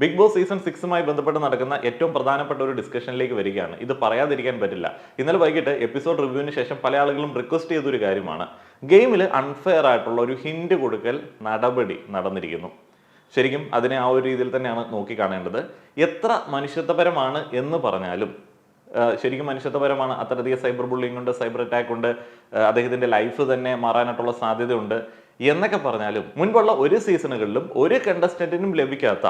Big boss season സിക്സുമായി ബന്ധപ്പെട്ട് നടക്കുന്ന ഏറ്റവും പ്രധാനപ്പെട്ട ഒരു ഡിസ്കഷനിലേക്ക് വരികയാണ്. ഇത് പറയാതിരിക്കാൻ പറ്റില്ല. ഇന്നലെ വൈകിട്ട് എപ്പിസോഡ് റിവ്യൂവിന് ശേഷം പല ആളുകളും റിക്വസ്റ്റ് ചെയ്തൊരു കാര്യമാണ്. ഗെയിമിൽ അൺഫെയർ ആയിട്ടുള്ള ഒരു ഹിന്റ് കൊടുക്കൽ നടപടി നടന്നിരിക്കുന്നു. ശരിക്കും അതിനെ ആ ഒരു രീതിയിൽ തന്നെയാണ് നോക്കി കാണേണ്ടത് എത്ര മനുഷ്യത്വപരമാണ് എന്ന് പറഞ്ഞാലും ശരിക്കും മനുഷ്യത്വപരമാണ്. അത്രയധികം സൈബർ ബുള്ളിംഗ് ഉണ്ട് സൈബർ അറ്റാക്ക് ഉണ്ട് അദ്ദേഹത്തിന്റെ ലൈഫ് തന്നെ മാറാനായിട്ടുള്ള സാധ്യതയുണ്ട് എന്നൊക്കെ പറഞ്ഞാലും മുൻപുള്ള ഒരു സീസണുകളിലും ഒരു കണ്ടസ്റ്റന്റിനും ലഭിക്കാത്ത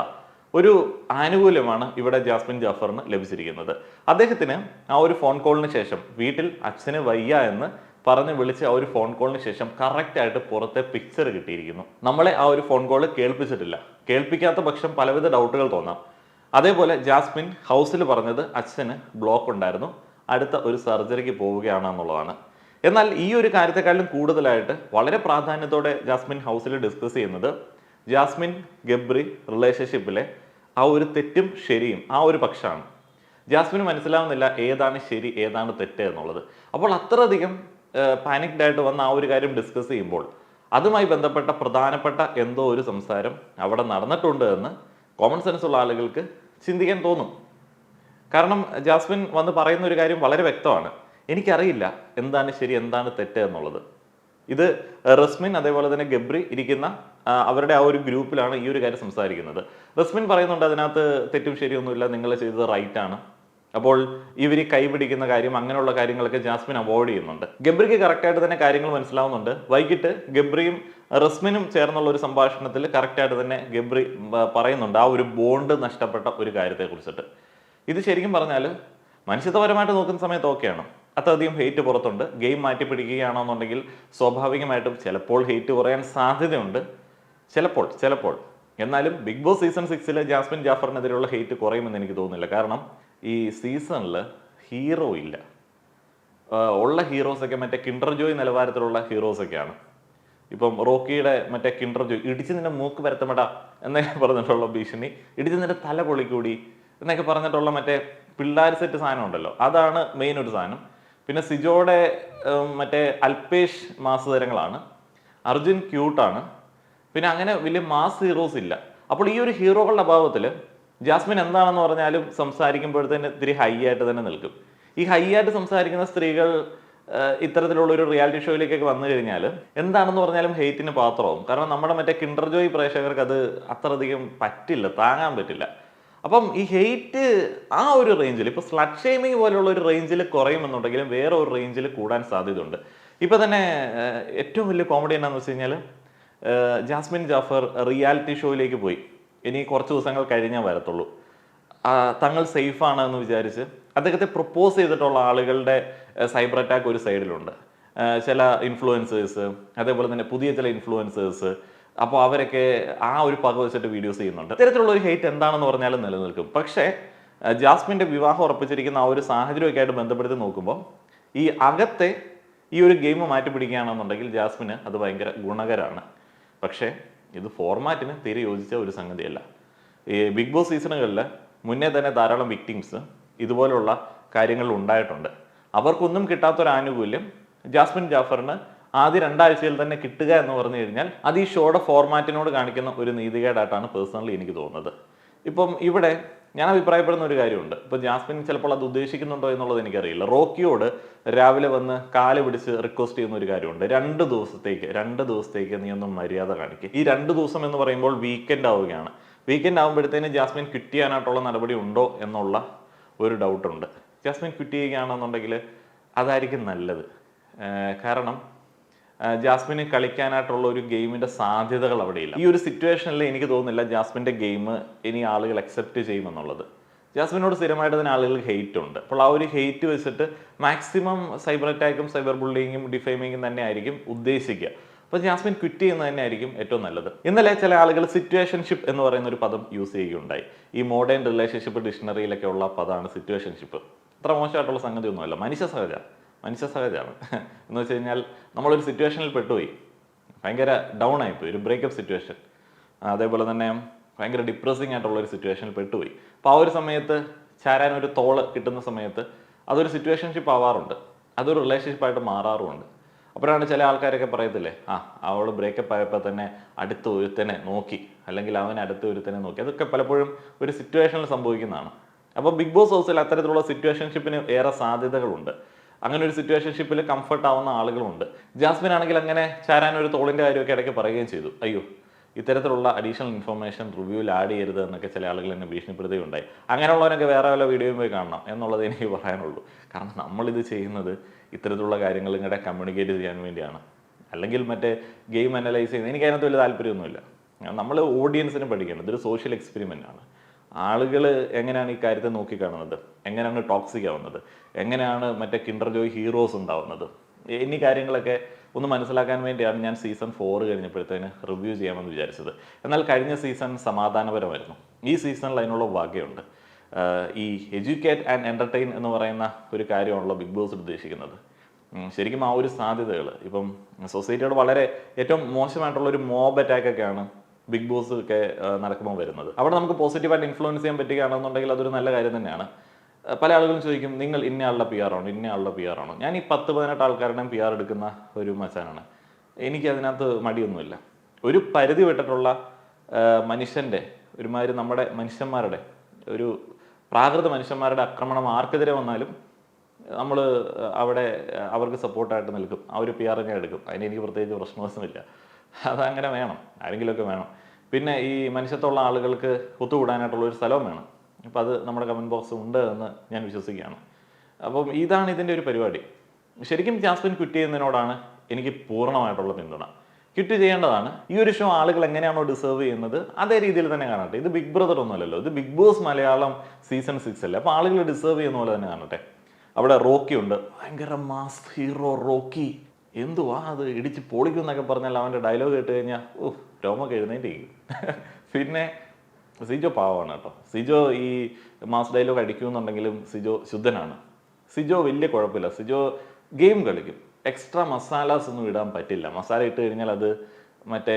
ഒരു ആനുകൂല്യമാണ് ഇവിടെ ജാസ്മിൻ ജാഫറിന് ലഭിച്ചിരിക്കുന്നത്. അദ്ദേഹത്തിന് ആ ഒരു ഫോൺ കോളിന് ശേഷം വീട്ടിൽ അച്ഛന് വയ്യ എന്ന് പറഞ്ഞ് വിളിച്ച് ആ ഒരു ഫോൺ കോളിന് ശേഷം കറക്റ്റ് ആയിട്ട് പുറത്തെ പിക്ചർ കിട്ടിയിരിക്കുന്നു. നമ്മളെ ആ ഒരു ഫോൺ കോൾ കേൾപ്പിച്ചിട്ടില്ല. കേൾപ്പിക്കാത്ത പക്ഷം പലവിധ ഡൗട്ടുകൾ തോന്നാം. അതേപോലെ ജാസ്മിൻ ഹൗസിൽ പറഞ്ഞത് അച്ഛന് ബ്ലോക്ക് ഉണ്ടായിരുന്നു. അടുത്ത ഒരു സർജറിക്ക് പോവുകയാണ് എന്നുള്ളതാണ്. എന്നാൽ ഈ ഒരു കാര്യത്തെക്കാളും കൂടുതലായിട്ട് വളരെ പ്രാധാന്യത്തോടെ ജാസ്മിൻ ഹൗസിൽ ഡിസ്കസ് ചെയ്യുന്നത് ജാസ്മിൻ ഗബ്രി റിലേഷൻഷിപ്പിലെ ആ ഒരു തെറ്റും ശരിയും ആ ഒരു പക്ഷമാണ്. ജാസ്മിന് മനസ്സിലാവുന്നില്ല ഏതാണ് ശരി ഏതാണ് തെറ്റ് എന്നുള്ളത്. അപ്പോൾ അത്രയധികം പാനിക്ഡ് ആയിട്ട് വന്ന ആ ഒരു കാര്യം ഡിസ്കസ് ചെയ്യുമ്പോൾ അതുമായി ബന്ധപ്പെട്ട പ്രധാനപ്പെട്ട എന്തോ ഒരു സംസാരം അവിടെ നടന്നിട്ടുണ്ട് എന്ന് കോമൺ സെൻസ് ഉള്ള ആളുകൾക്ക് ചിന്തിക്കാൻ തോന്നും. കാരണം ജാസ്മിൻ വന്ന് പറയുന്ന ഒരു കാര്യം വളരെ വ്യക്തമാണ്. എനിക്കറിയില്ല എന്താണ് ശരി എന്താണ് തെറ്റ് എന്നുള്ളത്. ഇത് റസ്മിൻ അതേപോലെ തന്നെ ഗബ്രി ഇരിക്കുന്ന അവരുടെ ആ ഒരു ഗ്രൂപ്പിലാണ് ഈ ഒരു കാര്യം സംസാരിക്കുന്നത്. റസ്മിൻ പറയുന്നുണ്ട് അതിനകത്ത് തെറ്റും ശരിയൊന്നുമില്ല നിങ്ങൾ ചെയ്തത് റൈറ്റ് ആണ്. അപ്പോൾ ഇവർ കൈപിടിക്കുന്ന കാര്യം അങ്ങനെയുള്ള കാര്യങ്ങളൊക്കെ ജാസ്മിൻ അവോയ്ഡ് ചെയ്യുന്നുണ്ട്. ഗബ്രിക്ക് കറക്റ്റായിട്ട് തന്നെ കാര്യങ്ങൾ മനസ്സിലാവുന്നുണ്ട്. വൈകിട്ട് ഗബ്രിയും റസ്മിനും ചേർന്നുള്ള ഒരു സംഭാഷണത്തിൽ കറക്റ്റായിട്ട് തന്നെ ഗബ്രി പറയുന്നുണ്ട് ആ ഒരു ബോണ്ട് നഷ്ടപ്പെട്ട ഒരു കാര്യത്തെ കുറിച്ചിട്ട് ഇത് ശരിക്കും പറഞ്ഞാൽ മനുഷ്യത്വപരമായിട്ട് നോക്കുന്ന സമയത്ത് ഓക്കെയാണ് അത്രയധികം ഹെയ്റ്റ് പുറത്തുണ്ട്. ഗെയിം മാറ്റി പിടിക്കുകയാണെന്നുണ്ടെങ്കിൽ സ്വാഭാവികമായിട്ടും ചിലപ്പോൾ ഹെയ്റ്റ് കുറയാൻ സാധ്യതയുണ്ട്. ചിലപ്പോൾ ചിലപ്പോൾ. എന്നാലും ബിഗ് ബോസ് സീസൺ സിക്സിൽ ജാസ്മിൻ ജാഫറിനെതിരെയുള്ള ഹെയ്റ്റ് കുറയുമെന്ന് എനിക്ക് തോന്നുന്നില്ല. കാരണം ഈ സീസണിൽ ഹീറോ ഇല്ല. ഉള്ള ഹീറോസൊക്കെ മറ്റേ കിൻഡർ ജോയ് നിലവാരത്തിലുള്ള ഹീറോസൊക്കെയാണ് ഇപ്പം റോക്കിയുടെ മറ്റേ കിൻഡർ ജോയ് ഇടിച്ച് നിന്റെ മൂക്ക് പരത്തമട എന്നൊക്കെ പറഞ്ഞിട്ടുള്ള ഭീഷണി ഇടിച്ച് നിന്റെ തല പൊളിക്കൂടി എന്നൊക്കെ പറഞ്ഞിട്ടുള്ള മറ്റേ പിള്ളാർ സെറ്റ് സാധനം ഉണ്ടല്ലോ. അതാണ് മെയിൻ ഒരു സാധനം. പിന്നെ സിജോയുടെ മറ്റേ അൽപേഷ് മാസ് തരങ്ങളാണ്. അർജുൻ ക്യൂട്ടാണ് പിന്നെ അങ്ങനെ വലിയ മാസ് ഹീറോസ് ഇല്ല. അപ്പോൾ ഈ ഒരു ഹീറോകളുടെ അഭാവത്തിൽ ജാസ്മിൻ എന്താണെന്ന് പറഞ്ഞാലും സംസാരിക്കുമ്പോഴത്തേന് ഇത്തിരി ഹൈ ആയിട്ട് തന്നെ നിൽക്കും. ഈ ഹൈ ആയിട്ട് സംസാരിക്കുന്ന സ്ത്രീകൾ ഇത്തരത്തിലുള്ള ഒരു റിയാലിറ്റി ഷോയിലേക്കൊക്കെ വന്നു കഴിഞ്ഞാൽ എന്താണെന്ന് പറഞ്ഞാലും ഹെയ്റ്റിന് പാത്രമാവും. കാരണം നമ്മുടെ മറ്റേ കിൻഡർ പ്രേക്ഷകർക്ക് അത് അത്രയധികം പറ്റില്ല താങ്ങാൻ പറ്റില്ല. അപ്പം ഈ ഹെയ്റ്റ് ആ ഒരു റേഞ്ചിൽ ഇപ്പോൾ സ്ലഡ് ഷെയ്മിങ് പോലുള്ള ഒരു റേഞ്ചിൽ കുറയുമെന്നുണ്ടെങ്കിലും വേറെ ഒരു റേഞ്ചിൽ കൂടാൻ സാധ്യതയുണ്ട്. ഇപ്പൊ തന്നെ ഏറ്റവും വലിയ കോമഡി എന്നാന്ന് വെച്ച് കഴിഞ്ഞാൽ ജാസ്മിൻ ജാഫർ റിയാലിറ്റി ഷോയിലേക്ക് പോയി. ഇനി കുറച്ച് ദിവസങ്ങൾ കഴിഞ്ഞേ വരത്തുള്ളൂ. തങ്ങൾ സേഫ് ആണ് എന്ന് വിചാരിച്ച് അദ്ദേഹത്തെ പ്രപ്പോസ് ചെയ്തിട്ടുള്ള ആളുകളുടെ സൈബർ അറ്റാക്ക് ഒരു സൈഡിലുണ്ട് ചില ഇൻഫ്ലുവൻസേഴ്സ് അതേപോലെ തന്നെ പുതിയ ചില ഇൻഫ്ലുവൻസേഴ്സ് അപ്പോൾ അവരൊക്കെ ആ ഒരു പക വെച്ചിട്ട് വീഡിയോസ് ചെയ്യുന്നുണ്ട്. ഇത്തരത്തിലുള്ള ഒരു ഹേറ്റ് എന്താണെന്ന് പറഞ്ഞാലും നിലനിൽക്കും. പക്ഷേ ജാസ്മിന്റെ വിവാഹം ഉറപ്പിച്ചിരിക്കുന്ന ആ ഒരു സാഹചര്യമൊക്കെ ആയിട്ട് ബന്ധപ്പെടുത്തി നോക്കുമ്പോൾ ഈ അകത്തെ ഈ ഒരു ഗെയിം മാറ്റി പിടിക്കുകയാണെന്നുണ്ടെങ്കിൽ ജാസ്മിന് അത് ഭയങ്കര ഗുണകരമാണ് പക്ഷേ ഇത് ഫോർമാറ്റിന് തീരെ യോജിച്ച ഒരു സംഗതിയല്ല. ഈ ബിഗ് ബോസ് സീസണുകളിൽ മുന്നേ തന്നെ ധാരാളം വിക്ടിംസ് ഇതുപോലുള്ള കാര്യങ്ങൾ ഉണ്ടായിട്ടുണ്ട്. അവർക്കൊന്നും കിട്ടാത്തൊരു ആനുകൂല്യം ജാസ്മിൻ ജാഫറിന് ആദ്യ രണ്ടാഴ്ചയിൽ തന്നെ കിട്ടുക എന്ന് പറഞ്ഞു കഴിഞ്ഞാൽ അത് ഈ ഷോയുടെ ഫോർമാറ്റിനോട് കാണിക്കുന്ന ഒരു നീതികേടായിട്ടാണ് പേഴ്സണലി എനിക്ക് തോന്നുന്നത്. ഇപ്പം ഇവിടെ ഞാൻ അഭിപ്രായപ്പെടുന്ന ഒരു കാര്യമുണ്ട്. ഇപ്പം ജാസ്മിൻ ചിലപ്പോൾ അത് ഉദ്ദേശിക്കുന്നുണ്ടോ എന്നുള്ളത് എനിക്കറിയില്ല. റോക്കിയോട് രാവിലെ വന്ന് കാൽ പിടിച്ച് റിക്വസ്റ്റ് ചെയ്യുന്ന ഒരു കാര്യമുണ്ട്. രണ്ട് ദിവസത്തേക്ക് രണ്ട് ദിവസത്തേക്ക് നീ ഒന്ന് മര്യാദ കാണിക്കുക ഈ രണ്ട് ദിവസം എന്ന് പറയുമ്പോൾ വീക്കെൻഡ് ആവുകയാണ്. വീക്കെൻഡ് ആകുമ്പോഴത്തേന് ജാസ്മിൻ ക്വിറ്റ് ചെയ്യാനായിട്ടുള്ള നടപടി ഉണ്ടോ എന്നുള്ള ഒരു ഡൗട്ടുണ്ട് ജാസ്മിൻ ക്വിറ്റ് ചെയ്യുകയാണെന്നുണ്ടെങ്കിൽ അതായിരിക്കും നല്ലത്. കാരണം ജാസ്മിന് കളിക്കാനായിട്ടുള്ള ഒരു ഗെയിമിന്റെ സാധ്യതകൾ അവിടെയില്ല. ഈ ഒരു സിറ്റുവേഷനിൽ എനിക്ക് തോന്നുന്നില്ല ജാസ്മിന്റെ ഗെയിം ഇനി ആളുകൾ അക്സെപ്റ്റ് ചെയ്യുമെന്നുള്ളത്. ജാസ്മിനോട് സ്ഥിരമായിട്ട് തന്നെ ആളുകൾ ഹെയ്റ്റ് ഉണ്ട്. അപ്പോൾ ആ ഒരു ഹെയ്റ്റ് വെച്ചിട്ട് മാക്സിമം സൈബർ അറ്റാക്കും സൈബർ ബുള്ളിങ്ങും ഡിഫൈമിങ്ങും തന്നെ ആയിരിക്കും ഉദ്ദേശിക്കുക. അപ്പോൾ ജാസ്മിൻ ക്വിറ്റ് ചെയ്യുന്നത് തന്നെ ആയിരിക്കും ഏറ്റവും നല്ലത്. ഇന്നലെ ചില ആളുകൾ സിറ്റുവേഷൻഷിപ്പ് എന്ന് പറയുന്ന ഒരു പദം യൂസ് ചെയ്യുകയുണ്ടായി. ഈ മോഡേൺ റിലേഷൻഷിപ്പ് ഡിക്ഷണറിയിലൊക്കെ ഉള്ള പദമാണ് സിറ്റുവേഷൻഷിപ്പ് അത്ര മോശമായിട്ടുള്ള സംഗതി ഒന്നുമല്ല മനുഷ്യ സഹജ. മനുഷ്യ സഹജമാണ് എന്ന് വെച്ച് കഴിഞ്ഞാൽ നമ്മളൊരു സിറ്റുവേഷനിൽ പെട്ടുപോയി. ഭയങ്കര ഡൗൺ ആയിപ്പോയി. ഒരു ബ്രേക്കപ്പ് സിറ്റുവേഷൻ അതേപോലെ തന്നെ ഭയങ്കര ഡിപ്രസിങ് ആയിട്ടുള്ള ഒരു സിറ്റുവേഷനിൽ പെട്ടുപോയി. അപ്പോൾ ആ ഒരു സമയത്ത് ചാരാൻ ഒരു തോൾ കിട്ടുന്ന സമയത്ത് അതൊരു സിറ്റുവേഷൻഷിപ്പ് ആവാറുണ്ട്. അതൊരു റിലേഷൻഷിപ്പായിട്ട് മാറാറുമുണ്ട്. അപ്പോഴാണ് ചില ആൾക്കാരൊക്കെ പറയത്തില്ലേ ആ അവൾ ബ്രേക്കപ്പ് ആയപ്പോൾ തന്നെ അടുത്ത ഒരുത്തനെ നോക്കി. അല്ലെങ്കിൽ അവൻ അടുത്ത ഒരുത്തനെ നോക്കി. അതൊക്കെ പലപ്പോഴും ഒരു സിറ്റുവേഷനിൽ സംഭവിക്കുന്നതാണ്. അപ്പോൾ ബിഗ് ബോസ് ഹൗസിൽ അത്തരത്തിലുള്ള സിറ്റുവേഷൻഷിപ്പിന് ഏറെ സാധ്യതകളുണ്ട്. അങ്ങനെ ഒരു സിറ്റുവേഷൻഷിപ്പിൽ കംഫർട്ട് ആവുന്ന ആളുകളുണ്ട്. ജാസ്മിൻ ആണെങ്കിൽ അങ്ങനെ ചാരാൻ ഒരു തോളിന്റെ കാര്യമൊക്കെ ഇടയ്ക്ക് പറയുകയും ചെയ്തു. അയ്യോ ഇത്തരത്തിലുള്ള അഡീഷണൽ ഇൻഫർമേഷൻ റിവ്യൂവിൽ ആഡ് ചെയ്യരുത് എന്നൊക്കെ ചില ആളുകൾ എന്നെ ഭീഷണിപ്പെടുത്തുകയുണ്ടായി. അങ്ങനെയുള്ളവരൊക്കെ വേറെ വല്ല വീഡിയോയും പോയി കാണണം എന്നുള്ളത് എനിക്ക് പറയാനുള്ളൂ. കാരണം നമ്മളിത് ചെയ്യുന്നത് ഇത്തരത്തിലുള്ള കാര്യങ്ങൾ ഇങ്ങടെ കമ്മ്യൂണിക്കേറ്റ് ചെയ്യാൻ വേണ്ടിയാണ്. അല്ലെങ്കിൽ മറ്റേ ഗെയിം അനലൈസ് ചെയ്യുന്നത് എനിക്കതിനകത്ത് വലിയ താല്പര്യമൊന്നുമില്ല. നമ്മൾ ഓഡിയൻസിനെ പഠിക്കേണ്ടത് ഇതൊരു സോഷ്യൽ എക്സ്പെരിമെന്റ് ആണ്. ആളുകൾ എങ്ങനെയാണ് ഈ കാര്യത്തെ നോക്കിക്കാണുന്നത് എങ്ങനെയാണ് ടോക്സിക് ആവുന്നത്? എങ്ങനെയാണ് മറ്റേ കിൻഡർ ജോയ് ഹീറോസ് ഉണ്ടാവുന്നത്? എന്നീ കാര്യങ്ങളൊക്കെ ഒന്ന് മനസ്സിലാക്കാൻ വേണ്ടിയാണ് ഞാൻ സീസൺ ഫോർ കഴിഞ്ഞപ്പോഴത്തേന് റിവ്യൂ ചെയ്യാമെന്ന് വിചാരിച്ചത്. എന്നാൽ കഴിഞ്ഞ സീസൺ സമാധാനപരമായിരുന്നു. ഈ സീസണിൽ അതിനുള്ള വകയുണ്ട്. ഈ എഡ്യൂക്കേറ്റ് ആൻഡ് എന്റർടൈൻ എന്ന് പറയുന്ന ഒരു കാര്യമാണല്ലോ ബിഗ് ബോസ് ഉദ്ദേശിക്കുന്നത്. ശരിക്കും ആ ഒരു സാധ്യതകൾ ഇപ്പം സൊസൈറ്റിയോട് വളരെ ഏറ്റവും മോശമായിട്ടുള്ള ഒരു മോബ് അറ്റാക്ക് ഒക്കെയാണ് ബിഗ് ബോസ് ഒക്കെ നടക്കുമ്പോൾ വരുന്നത്. അവിടെ നമുക്ക് പോസിറ്റീവായിട്ട് ഇൻഫ്ലുവൻസ് ചെയ്യാൻ പറ്റുകയാണെന്നുണ്ടെങ്കിൽ അതൊരു നല്ല കാര്യം തന്നെയാണ്. പല ആളുകളും ചോദിക്കും നിങ്ങൾ ഇന്ന ആളുടെ പി ഇന്ന ആളുടെ പി ആണോ? ഞാൻ ഈ പത്ത് പതിനെട്ട് ആൾക്കാരുടെയും പി ആർ എടുക്കുന്ന ഒരു മച്ചാനാണ്. എനിക്ക് അതിനകത്ത് മടിയൊന്നുമില്ല. ഒരു പരിധി വിട്ടിട്ടുള്ള മനുഷ്യന്റെ ഒരുമാതിരി നമ്മുടെ മനുഷ്യന്മാരുടെ ഒരു പ്രാകൃത മനുഷ്യന്മാരുടെ ആക്രമണം ആർക്കെതിരെ വന്നാലും നമ്മൾ അവിടെ അവർക്ക് സപ്പോർട്ടായിട്ട് നിൽക്കും. ആ ഒരു പി തന്നെ എടുക്കും. അതിന് എനിക്ക് പ്രത്യേകിച്ച് പ്രശ്നമൊന്നുമില്ല. അതങ്ങനെ വേണം. ആരെങ്കിലുമൊക്കെ വേണം. പിന്നെ ഈ മനുഷ്യത്തുള്ള ആളുകൾക്ക് ഒത്തുകൂടാനായിട്ടുള്ള ഒരു സ്ഥലവും വേണം. അപ്പം അത് നമ്മുടെ കമന്റ് ബോക്സ് ഉണ്ട് എന്ന് ഞാൻ വിശ്വസിക്കുകയാണ്. അപ്പം ഇതാണ് ഇതിന്റെ ഒരു പരിപാടി. ശരിക്കും ജാസ്മിൻ ക്വിറ്റ് ചെയ്യുന്നതിനോടാണ് എനിക്ക് പൂർണമായിട്ടുള്ള പിന്തുണ. ക്വിറ്റ് ചെയ്യേണ്ടതാണ്. ഈ ഒരു ഷോ ആളുകൾ എങ്ങനെയാണോ ഡിസേർവ് ചെയ്യുന്നത് അതേ രീതിയിൽ തന്നെ കാണട്ടെ. ഇത് ബിഗ് ബ്രദർ ഒന്നുമല്ലല്ലോ. ഇത് big boss Malayalam season six അല്ലേ? അപ്പോൾ ആളുകൾ ഡിസേർവ് ചെയ്യുന്ന പോലെ തന്നെ കാണട്ടെ. അവിടെ റോക്കി ഉണ്ട്. ഭയങ്കര മാസ് ഹീറോ റോക്കി. എന്തുവാ അത് ഇടിച്ച് പൊളിക്കും എന്നൊക്കെ പറഞ്ഞാൽ അവന്റെ ഡയലോഗ് കേട്ട് കഴിഞ്ഞാൽ ഓ രോമൊക്കെ എഴുന്നേറ്റിരിക്കും പിന്നെ സിജോ പാവമാണ് കേട്ടോ. സിജോ ഈ മാസ് ഡയലോഗ് അടിക്കുമെന്നുണ്ടെങ്കിലും സിജോ ശുദ്ധനാണ്. സിജോ വലിയ കുഴപ്പമില്ല. സിജോ ഗെയിം കളിക്കും. എക്സ്ട്രാ മസാലാസ് ഒന്നും ഇടാൻ പറ്റില്ല. മസാല ഇട്ട് കഴിഞ്ഞാൽ അത് മറ്റേ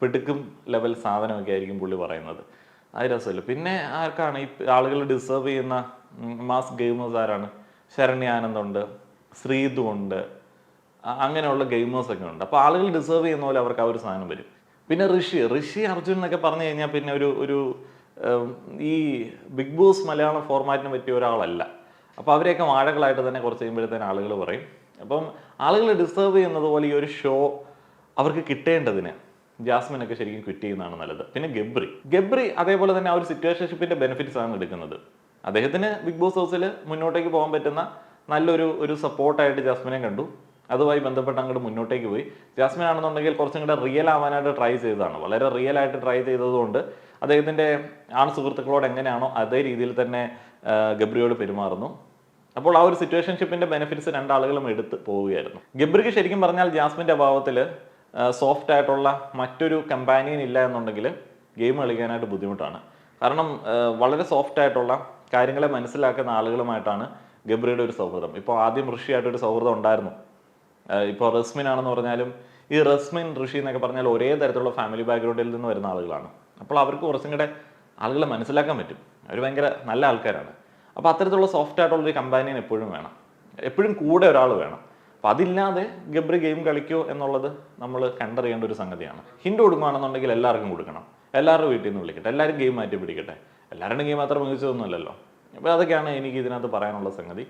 പിടുക്കും ലെവൽ സാധനമൊക്കെ ആയിരിക്കും പുള്ളി പറയുന്നത്. അത് രസമില്ല. പിന്നെ ആർക്കാണ് ഈ ആളുകൾ ഡിസേർവ് ചെയ്യുന്ന മാസ് ഗെയിമേഴ്സ് ആരാണ്? ശരണ്യാനന്ദുണ്ട് ശ്രീതു ഉണ്ട് അങ്ങനെയുള്ള ഗെയിമേഴ്സൊക്കെ ഉണ്ട്. അപ്പോൾ ആളുകൾ ഡിസേർവ് ചെയ്യുന്ന പോലെ അവർക്ക് ആ ഒരു സാധനം വരും. പിന്നെ ഋഷി ഋഷി അർജുൻ എന്നൊക്കെ പറഞ്ഞു കഴിഞ്ഞാൽ പിന്നെ ഒരു ഒരു ഈ ബിഗ് ബോസ് മലയാളം ഫോർമാറ്റിന് പറ്റിയ ഒരാളല്ല. അപ്പോൾ അവരെയൊക്കെ വാഴകളായിട്ട് തന്നെ കുറച്ച് കഴിയുമ്പോഴത്തേന് ആളുകൾ പറയും. അപ്പം ആളുകൾ ഡിസേർവ് ചെയ്യുന്നത് പോലെ ഈ ഒരു ഷോ അവർക്ക് കിട്ടേണ്ടതിന് ജാസ്മിനൊക്കെ ശരിക്കും ക്വിറ്റ് ചെയ്യുന്നതാണ് നല്ലത്. പിന്നെ ഗബ്രി. ഗബ്രി അതേപോലെ തന്നെ ആ ഒരു സിറ്റുവേഷൻഷിപ്പിന്റെ ബെനിഫിറ്റ്സ് ആണ് എടുക്കുന്നത്. അദ്ദേഹത്തിന് ബിഗ് ബോസ് ഹൗസിൽ മുന്നോട്ടേക്ക് പോകാൻ പറ്റുന്ന നല്ലൊരു ഒരു സപ്പോർട്ടായിട്ട് ജാസ്മിനെ കണ്ടു. അതുമായി ബന്ധപ്പെട്ട് അങ്ങോട്ട് മുന്നോട്ടേക്ക് പോയി. ജാസ്മിൻ ആണെന്നുണ്ടെങ്കിൽ കുറച്ചും കൂടെ റിയൽ ആവാനായിട്ട് ട്രൈ ചെയ്തതാണ്. വളരെ റിയൽ ആയിട്ട് ട്രൈ ചെയ്തതുകൊണ്ട് അദ്ദേഹത്തിന്റെ ആൺ സുഹൃത്തുക്കളോട് എങ്ങനെയാണോ അതേ രീതിയിൽ തന്നെ ഗബ്രിയോട് പെരുമാറുന്നു. അപ്പോൾ ആ ഒരു സിറ്റുവേഷൻഷിപ്പിന്റെ ബെനിഫിറ്റ്സ് രണ്ടാളുകളും എടുത്ത് പോവുകയായിരുന്നു. ഗബ്രിക്ക് ശരിക്കും പറഞ്ഞാൽ ജാസ്മിന്റെ അഭാവത്തിൽ സോഫ്റ്റ് ആയിട്ടുള്ള മറ്റൊരു കമ്പാനിയൻ ഇല്ല എന്നുണ്ടെങ്കിൽ ഗെയിം കളിക്കാനായിട്ട് ബുദ്ധിമുട്ടാണ്. കാരണം വളരെ സോഫ്റ്റ് ആയിട്ടുള്ള കാര്യങ്ങളെ മനസ്സിലാക്കുന്ന ആളുകളുമായിട്ടാണ് ഗബ്രിയുടെ ഒരു സൗഹൃദം. ഇപ്പോൾ ആദ്യം ഋഷിയായിട്ടൊരു സൗഹൃദം ഉണ്ടായിരുന്നു. ഇപ്പോൾ റസ്മിൻ ആണെന്ന് പറഞ്ഞാലും ഈ റസ്മിൻ ഋഷി എന്നൊക്കെ പറഞ്ഞാൽ ഒരേ തരത്തിലുള്ള ഫാമിലി ബാക്ക്ഗ്രൗണ്ടിൽ നിന്ന് വരുന്ന ആളുകളാണ്. അപ്പോൾ അവർക്ക് കുറച്ചും കൂടെ ആളുകളെ മനസ്സിലാക്കാൻ പറ്റും. അവർ ഭയങ്കര നല്ല ആൾക്കാരാണ്. അപ്പോൾ അത്തരത്തിലുള്ള സോഫ്റ്റ് ആയിട്ടുള്ള ഒരു കമ്പാനിയൻ എപ്പോഴും വേണം. എപ്പോഴും കൂടെ ഒരാൾ വേണം. അപ്പം അതില്ലാതെ ഗബ്രി ഗെയിം കളിക്കോ എന്നുള്ളത് നമ്മൾ കണ്ടറിയേണ്ട ഒരു സംഗതിയാണ്. ഹിൻഡ് കൊടുക്കുകയാണെന്നുണ്ടെങ്കിൽ എല്ലാവർക്കും കൊടുക്കണം. എല്ലാവരുടെ വീട്ടിൽ നിന്ന് വിളിക്കട്ടെ. എല്ലാവരും ഗെയിം മാറ്റി പിടിക്കട്ടെ. എല്ലാവരുടെയും ഗെയിം മാത്രം മികച്ചതൊന്നുമല്ലല്ലോ. അപ്പോൾ അതൊക്കെയാണ് എനിക്ക് ഇതിനകത്ത് പറയാനുള്ള സംഗതി.